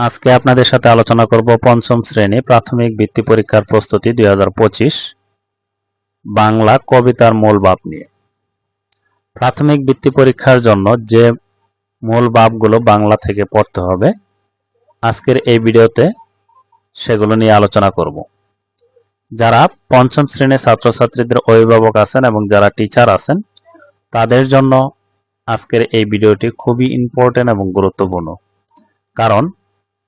আজকে আপনাদের সাথে আলোচনা করব পঞ্চম শ্রেণি প্রাথমিক বৃত্তি পরীক্ষার প্রস্তুতি দুই হাজার পঁচিশ। বাংলা কবিতার মূল ভাব নিয়ে। প্রাথমিক বৃত্তি পরীক্ষার জন্য যে মূল ভাবগুলো বাংলা থেকে পড়তে হবে, আজকের এই ভিডিওতে সেগুলো নিয়ে আলোচনা করব। যারা পঞ্চম শ্রেণির ছাত্রছাত্রীদের অভিভাবক আছেন এবং যারা টিচার আছেন, তাদের জন্য আজকের এই ভিডিওটি খুবই ইম্পর্টেন্ট এবং গুরুত্বপূর্ণ। কারণ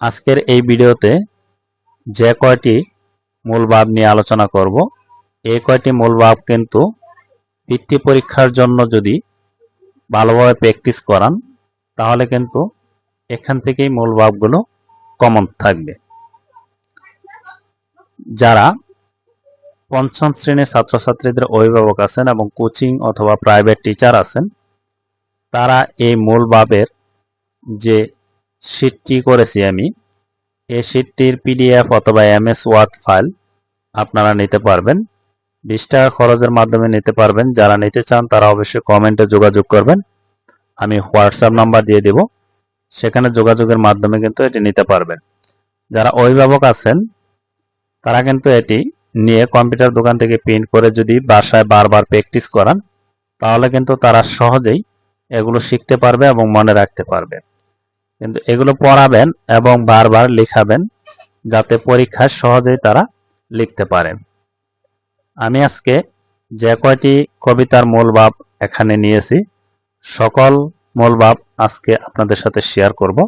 আজকের এই ভিডিওতে যে কয়টি মূল ভাব নিয়ে আলোচনা করব, এই কয়টি মূল ভাব কিন্তু বৃত্তি পরীক্ষার জন্য যদি ভালোভাবে প্র্যাকটিস করান, তাহলে কিন্তু এখান থেকেই মূল ভাবগুলো কমন থাকবে। যারা পঞ্চম শ্রেণির ছাত্রছাত্রীদের অভিভাবক আছেন এবং কোচিং অথবা প্রাইভেট টিচার আছেন, তারা এই মূল ভাবের যে শীটটি করেছি আমি। এই শীটটির পিডিএফ অথবা এমএস ওয়ার্ড ফাইল আপনারা নিতে পারবেন। বিশ টাকা খরচের মাধ্যমে নিতে পারবেন। যারা নিতে চান তারা অবশ্যই কমেন্টে যোগাযোগ করবেন। আমি হোয়াটসঅ্যাপ নাম্বার দিয়ে দেব। সেখানে যোগাযোগের মাধ্যমে কিন্তু এটি নিতে পারবেন। যারা অভিভাবক আছেন, তারা কিন্তু এটি নিয়ে কম্পিউটার দোকান থেকে প্রিন্ট করে যদি বাসায় বারবার প্র্যাকটিস করান, তাহলে কিন্তু তারা সহজেই এগুলো শিখতে পারবে এবং মনে রাখতে পারবে। কিন্তু এগুলো পড়াবেন এবং বারবার লিখাবেন যাতে পরীক্ষায় সহজেই তারা লিখতে পারেন আমি আজকে যে কয়টি কবিতার মূল ভাব এখানে নিয়েছি, সকল মূল ভাব আজকে আপনাদের সাথে শেয়ার করব।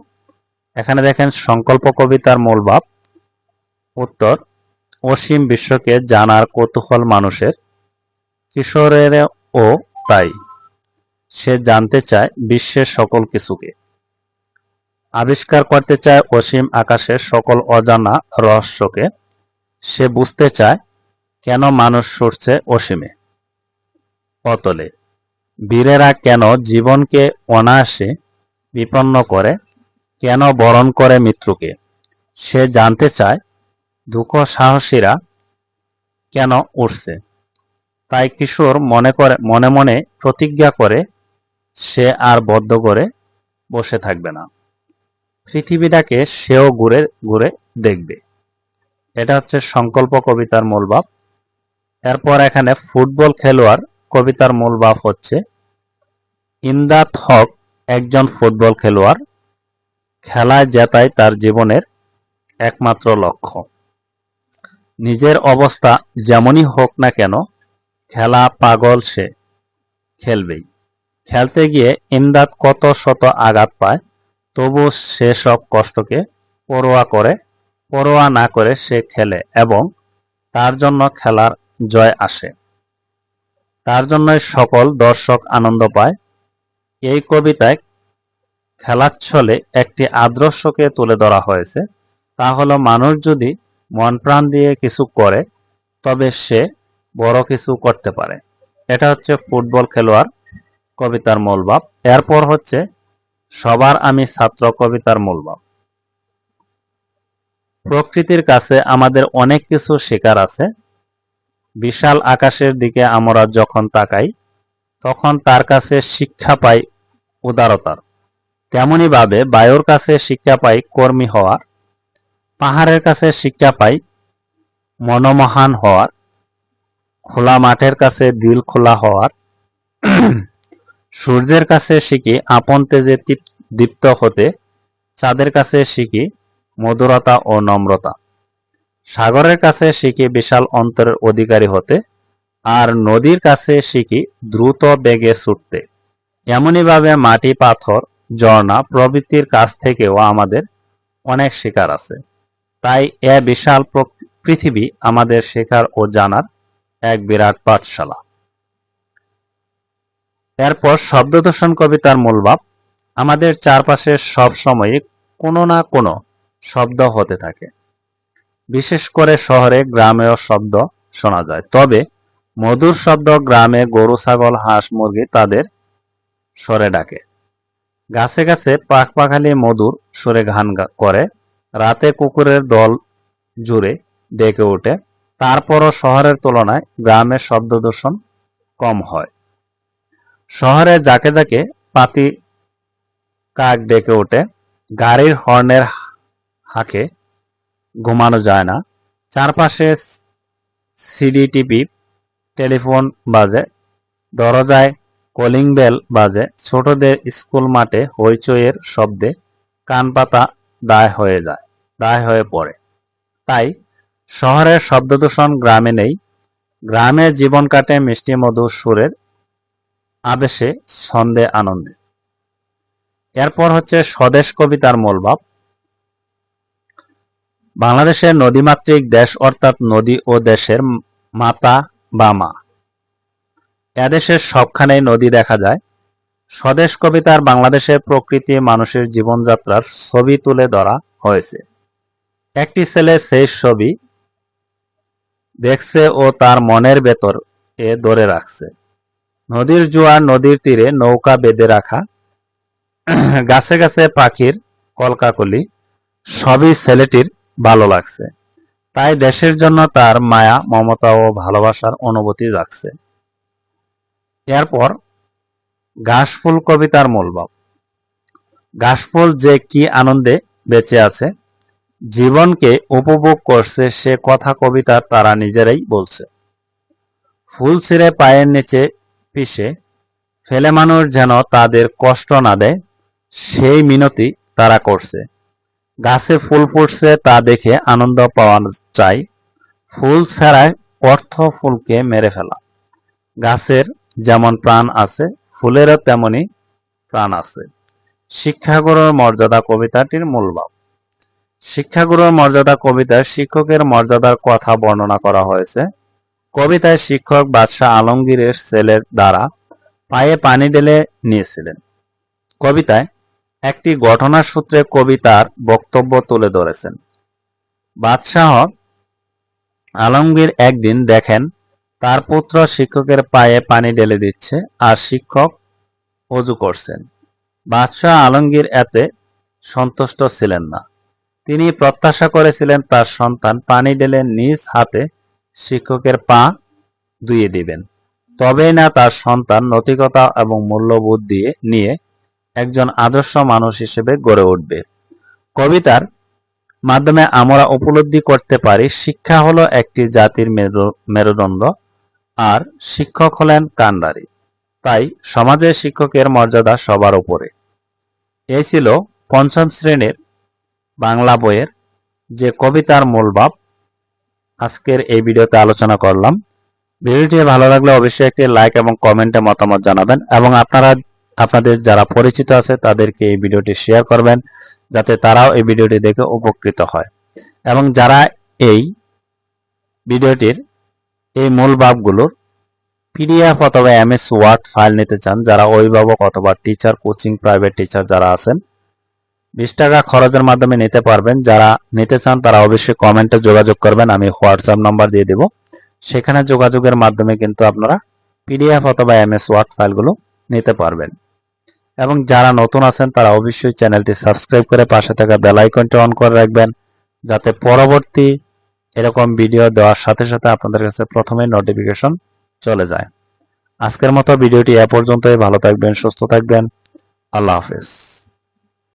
এখানে দেখেন, সংকল্প কবিতার মূল ভাব উত্তর, অসীম বিশ্বকে জানার কৌতূহল মানুষের কিশোরের ও তাই। সে জানতে চায় বিশ্বের সকল কিছুকে। আবিষ্কার করতে চায় অসীম আকাশের সকল অজানা রহস্যকে, সে বুঝতে চায় কেন মানুষ সরছে অসীমে। অতলে, বীরেরা কেন জীবনকে অনায়াসে বিপন্ন করে, কেন বরণ করে মৃত্যুকে? সে জানতে চায় দুঃখ সাহসীরা কেন উঠছে তাই কিশোর মনে করে, মনে মনে প্রতিজ্ঞা করে সে আর বদ্ধ করে বসে থাকবে না। পৃথিবীটাকে সেও ঘুরে ঘুরে দেখবে। এটা হচ্ছে সংকল্প কবিতার মূল ভাব। এরপর এখানে ফুটবল খেলোয়াড় কবিতার মূল ভাব হচ্ছে ইমদাদ হক একজন ফুটবল খেলোয়াড়, খেলায় জেতাই তার জীবনের একমাত্র লক্ষ্য। নিজের অবস্থা যেমনই হোক না কেন, খেলা পাগল সে, খেলবেই। খেলতে গিয়ে ইমদাদ কত শত আঘাত পায় তবু সে সব কষ্টকে পরোয়া করে, পরোয়া না করে সে খেলে এবং তার জন্য খেলার জয় আসে। তার জন্যই সকল দর্শক আনন্দ পায়। এই কবিতায় খেলার ছলে একটি আদর্শকে তুলে ধরা হয়েছে। তা হলো, মানুষ যদি মন প্রাণ দিয়ে কিছু করে, তবে সে বড় কিছু করতে পারে। এটা হচ্ছে ফুটবল খেলোয়াড় কবিতার মূল ভাব। এরপর হচ্ছে সবার আমি ছাত্র কবিতার মূলভাব প্রকৃতির কাছে আমাদের অনেক কিছু শেখার আছে। বিশাল আকাশের দিকে আমরা যখন তাকাই, তখন তার কাছে শিক্ষা পাই উদারতার। তেমনি ভাবে বায়ুর কাছে শিক্ষা পাই কর্মী হওয়ার, পাহাড়ের কাছে শিক্ষা পাই মনমহান হওয়ার, খোলা মাঠের কাছে দিল খোলা হওয়ার। সূর্যের কাছে শিখি আপন তেজে দীপ্ত হতে, চাঁদের কাছে শিখি মধুরতা ও নম্রতা। সাগরের কাছে শিখি বিশাল অন্তরের অধিকারী হতে, আর নদীর কাছে শিখি দ্রুত বেগে ছুটতে। এমনইভাবে মাটি, পাথর, ঝর্ণা প্রভৃতির কাছ থেকেও আমাদের অনেক শিকার আছে। তাই এ বিশাল পৃথিবী আমাদের শেখার ও জানার এক বিরাট পাঠশালা। এরপর শব্দদূষণ কবিতার মূলভাব আমাদের চারপাশে সব সময় কোনো না কোনো শব্দ হতে থাকে। বিশেষ করে শহরে গ্রামেও শব্দ শোনা যায়। তবে মধুর শব্দ গ্রামে গরু, ছাগল, হাঁস, মুরগি তাদের সরে ডাকে। গাছে গাছে পাখ পাখালি মধুর সরে ঘান করে। রাতে কুকুরের দল জুড়ে ডেকে ওঠে। তারপরও শহরের তুলনায় গ্রামের শব্দ দূষণ কম হয়। শহরে যাকে যাকে পাতি কাক ডেকে ওঠে, গাড়ির হর্নের হাঁকে, ঘুমানো যায় না। চারপাশে সিডিটিভি, টেলিফোন বাজে, দরজায় কলিং বেল বাজে, ছোটদের স্কুল মাঠে হইচইয়ের শব্দে কান পাতা দায় হয়ে যায়, দায় হয়ে পড়ে। তাই শহরের শব্দদূষণ গ্রামে নেই। গ্রামে জীবন কাটে মিষ্টি মধুর সুরের আবেশে ছন্দে আনন্দে। এরপর হচ্ছে স্বদেশ কবিতার মূলভাব বাংলাদেশের নদীমাতৃক দেশ অর্থাৎ নদী ও দেশের মাতা বা মা। এদেশের সবখানেই নদী দেখা যায়। স্বদেশ কবিতার বাংলাদেশের প্রকৃতি মানুষের জীবনযাত্রার ছবি তুলে ধরা হয়েছে। একটি ছেলে সেই ছবি দেখছে ও তার মনের ভেতর এ ধরে রাখছে। নদীর জোয়ার, নদীর তীরে নৌকা বেঁধে রাখা, গাছে গাছে পাখির কলকাকলি, সবই ছেলেটির ভালো লাগছে। তাই দেশের জন্য তার মায়া, মমতা ও ভালোবাসার অনুভূতি রাখছে এরপর ঘাসফুল কবিতার মূলভাব ঘাসফুল যে কি আনন্দে বেঁচে আছে, জীবনকে উপভোগ করছে সে কথা কবিতা তারা নিজেরাই বলছে। ফুল ছিঁড়ে পায়ের নিচে পিষে ফেলে মানুষ যেন তাদের কষ্ট না দেয়, সেই মিনতি তারা করছে। গাছে ফুল ফুটছে তা দেখে আনন্দ পাওয়া চাই ফুল ছাড়ায় অর্থ ফুলকে মেরে ফেলা। গাছের যেমন প্রাণ আছে, ফুলেরও তেমনি প্রাণ আছে। শিক্ষাগুরুর মর্যাদা কবিতাটির মূল ভাব। শিক্ষাগুরুর মর্যাদা কবিতায় শিক্ষকের মর্যাদার কথা বর্ণনা করা হয়েছে। কবিতায় শিক্ষক বাদশাহ আলমগীরের ছেলের দ্বারা পায়ে পানি ঢেলে নিয়েছিলেন। কবিতায় একটি ঘটনার সূত্রে কবিতার বক্তব্য তুলে ধরেছেন। বাদশাহ আলমগীর একদিন দেখেন, তার পুত্র শিক্ষকের পায়ে পানি ঢেলে দিচ্ছে আর শিক্ষক অজু করছেন। বাদশাহ আলমগীর এতে সন্তুষ্ট ছিলেন না। তিনি প্রত্যাশা করেছিলেন তার সন্তান পানি ঢেলে নিজ হাতে শিক্ষকের পা ধুয়ে দিবেন। তবেই না তার সন্তান নৈতিকতা এবং মূল্যবোধ দিয়ে নিয়ে একজন আদর্শ মানুষ হিসেবে গড়ে উঠবে। কবিতার মাধ্যমে আমরা উপলব্ধি করতে পারি, শিক্ষা হলো একটি জাতির মেরু- মেরুদণ্ড আর শিক্ষক হলেন কান্ডারি তাই সমাজে শিক্ষকের মর্যাদা সবার উপরে। এই ছিল পঞ্চম শ্রেণির বাংলা বইয়ের যে কবিতার মূলভাব আজকের এই ভিডিওতে আলোচনা করলাম। ভিডিওটি ভালো লাগলে অবশ্যই একটি লাইক এবং কমেন্টে মতামত জানাবেন এবং আপনারা, আপনাদের যারা পরিচিত আছে তাদেরকে এই ভিডিওটি শেয়ার করবেন যাতে তারাও এই ভিডিওটি দেখে উপকৃত হয়। এবং যারা এই ভিডিওটির এই মূল ভাবগুলোর পিডিএফ অথবা এমএস ওয়ার্ড ফাইল নিতে চান, যারা অভিভাবক অথবা টিচার কোচিং প্রাইভেট টিচার যারা আছেন বিশ টাকা খরচের মাধ্যমে নিতে পারবেন। যারা নিতে চান, তারা অবশ্যই কমেন্টে যোগাযোগ করবেন। আমি হোয়াটসঅ্যাপ নাম্বার দিয়ে দেব। সেখানে যোগাযোগের মাধ্যমে কিন্তু আপনারা পিডিএফ অথবা এমএস ওয়ার্ড ফাইলগুলো নিতে পারবেন। এবং যারা নতুন আছেন, তারা অবশ্যই চ্যানেলটি সাবস্ক্রাইব করে পাশে থাকা বেল আইকনটি অন করে রাখবেন, যাতে পরবর্তী এরকম ভিডিও দেওয়ার সাথে সাথে আপনাদের কাছে প্রথমেই নোটিফিকেশন চলে যায়। আজকের মতো ভিডিওটি এ পর্যন্তই। ভালো থাকবেন, সুস্থ থাকবেন। আল্লাহ হাফেজ।